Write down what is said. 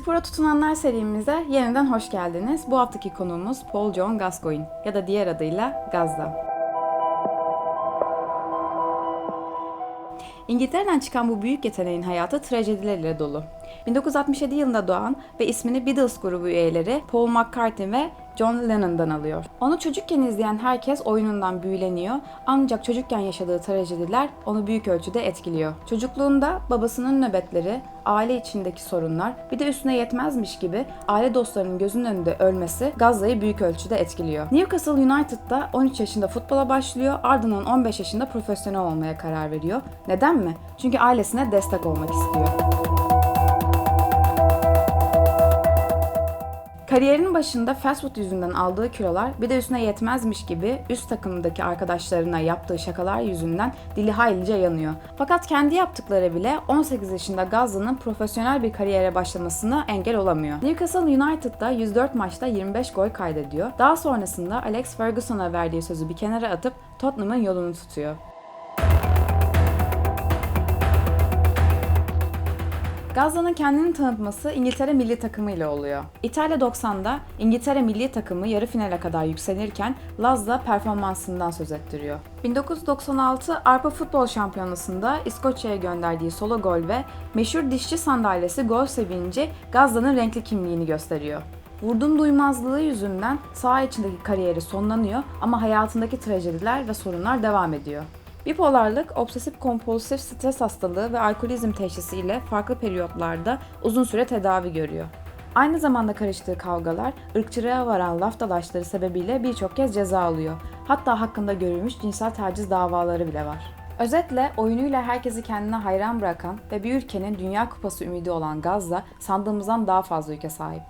Spora tutunanlar serimize yeniden hoş geldiniz. Bu haftaki konuğumuz Paul John Gascoigne ya da diğer adıyla Gazda. İngiltere'den çıkan bu büyük yeteneğin hayatı trajedilerle dolu. 1967 yılında doğan ve ismini Beatles grubu üyeleri Paul McCartney ve John Lennon'dan alıyor. Onu çocukken izleyen herkes oyunundan büyüleniyor ancak çocukken yaşadığı trajediler onu büyük ölçüde etkiliyor. Çocukluğunda babasının nöbetleri, aile içindeki sorunlar bir de üstüne yetmezmiş gibi aile dostlarının gözünün önünde ölmesi Gazza'yı büyük ölçüde etkiliyor. Newcastle United'da 13 yaşında futbola başlıyor ardından 15 yaşında profesyonel olmaya karar veriyor. Neden mi? Çünkü ailesine destek olmak istiyor. Kariyerinin başında fast food yüzünden aldığı kilolar bir de üstüne yetmezmiş gibi üst takımdaki arkadaşlarına yaptığı şakalar yüzünden dili haylice yanıyor. Fakat kendi yaptıkları bile 18 yaşında Gazza'nın profesyonel bir kariyere başlamasına engel olamıyor. Newcastle United'da 104 maçta 25 gol kaydediyor. Daha sonrasında Alex Ferguson'a verdiği sözü bir kenara atıp Tottenham'ın yolunu tutuyor. Gazza'nın kendini tanıtması İngiltere milli takımı ile oluyor. İtalya 90'da İngiltere milli takımı yarı finale kadar yükselirken Laz'da performansından söz ettiriyor. 1996 Avrupa Futbol Şampiyonası'nda İskoçya'ya gönderdiği solo gol ve meşhur dişçi sandalyesi gol sevinci Gazza'nın renkli kimliğini gösteriyor. Vurdum duymazlığı yüzünden saha içindeki kariyeri sonlanıyor ama hayatındaki trajediler ve sorunlar devam ediyor. Bipolarlık, obsesif kompulsif stres hastalığı ve alkolizm teşhisi ile farklı periyotlarda uzun süre tedavi görüyor. Aynı zamanda karıştığı kavgalar, ırkçılığa varan laf dalaşları sebebiyle birçok kez ceza alıyor. Hatta hakkında görülmüş cinsel taciz davaları bile var. Özetle oyunuyla herkesi kendine hayran bırakan ve bir ülkenin Dünya Kupası ümidi olan Gazza sandığımızdan daha fazla ülke sahip.